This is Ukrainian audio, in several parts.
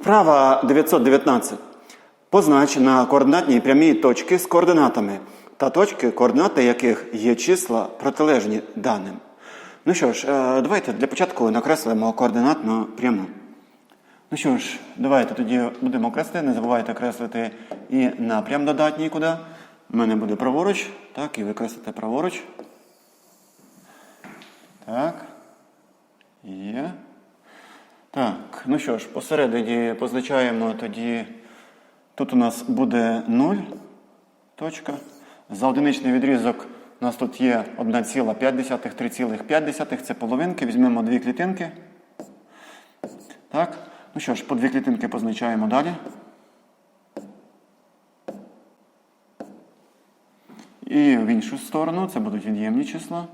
Вправа 919. Познач на координатній прямій точки з координатами та точки, координати яких є числа протилежні даним. Ну що ж, е, давайте для початку накреслимо координатну пряму. Ну що ж, давайте тоді будемо креслити. Не забувайте креслити і напрям додатній куди. У мене буде праворуч, так, і ви креслите праворуч. Так. Є. Ну що ж, посередині позначаємо тоді. Тут у нас буде 0 точка. За одиничний відрізок у нас тут є 1,5, 3,5. Це половинки. Візьмемо дві клітинки. Так. Ну що ж, по дві клітинки позначаємо далі. І в іншу сторону це будуть від'ємні числа.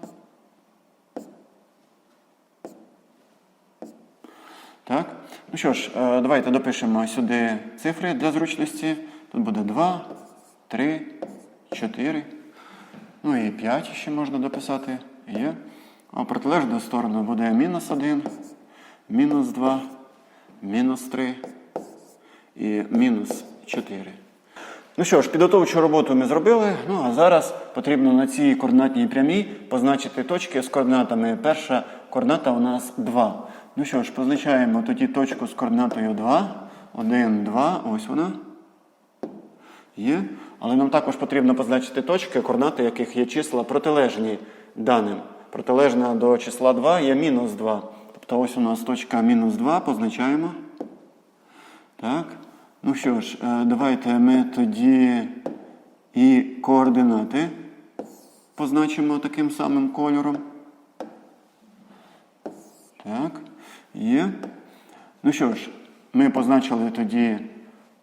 Так. Ну що ж, е, давайте допишемо сюди цифри для зручності. Тут буде 2, 3, 4. Ну і 5 ще можна дописати. Є. А протилежну сторону буде мінус 1, мінус 2, мінус 3 і мінус 4. Ну що ж, підготовчу роботу ми зробили. Ну а зараз потрібно на цій координатній прямій позначити точки з координатами. Перша координата у нас 2. Ну що ж, позначаємо тоді точку з координатою 2. 1, 2, ось вона. Є. Але нам також потрібно позначити точки, координати яких є числа протилежні даним. Протилежна до числа 2 є мінус 2. Тобто ось у нас точка мінус 2, позначаємо. Так. Ну що ж, е, давайте ми тоді і координати позначимо таким самим кольором. Так, є. Ну що ж, ми позначили тоді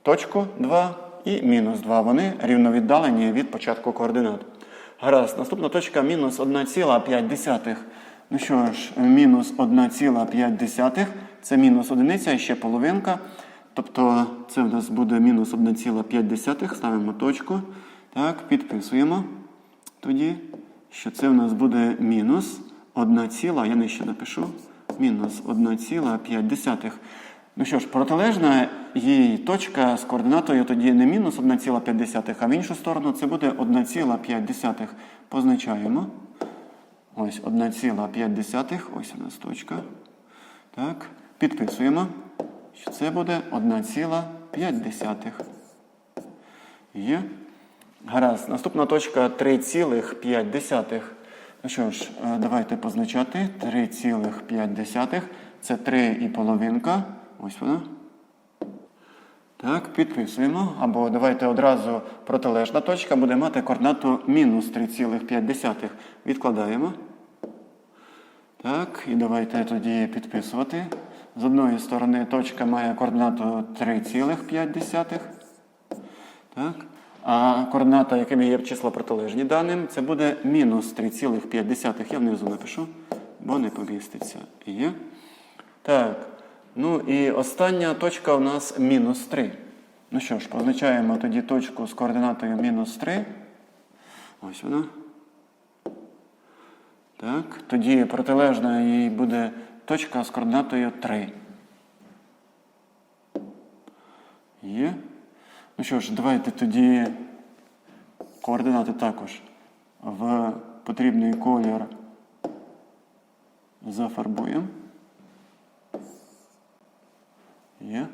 точку 2 і мінус 2. Вони рівновіддалені від початку координат. Гаразд, наступна точка мінус 1,5. Ну що ж, мінус 1,5 це мінус одиниця і ще половинка. Тобто це в нас буде мінус 1,5. Ставимо точку. Так, підписуємо тоді, що це в нас буде мінус 1, ціла, я нижче напишу. Мінус 1,5. Ну що ж, протилежна їй точка з координатою тоді не мінус 1,5, а в іншу сторону це буде 1,5. Позначаємо. Ось 1,5. Ось у нас точка. Так, підписуємо що це буде 1,5. Є. Гаразд. Наступна точка 3,5. Ну що ж, е, давайте позначати 3,5. Це 3 і половинка. Ось вона. Так, підписуємо. Або давайте одразу протилежна точка буде мати координату мінус 3,5. Відкладаємо. Так, і давайте тоді підписувати. З одної сторони точка має координату 3,5. Так. А координата, якими є числа протилежні даним, це буде мінус 3,5. Я внизу напишу, бо не поміститься. Є. Так. Ну і остання точка у нас мінус 3. Ну що ж, позначаємо тоді точку з координатою мінус 3. Ось вона. Так. Тоді протилежна їй буде точка з координатою 3. Є. Ну що ж, давайте тоді координати також в потрібний колір зафарбуємо. Є.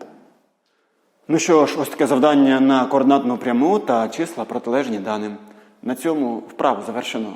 Ну що ж, ось таке завдання на координатну пряму та числа протилежні даним. На цьому вправу завершено.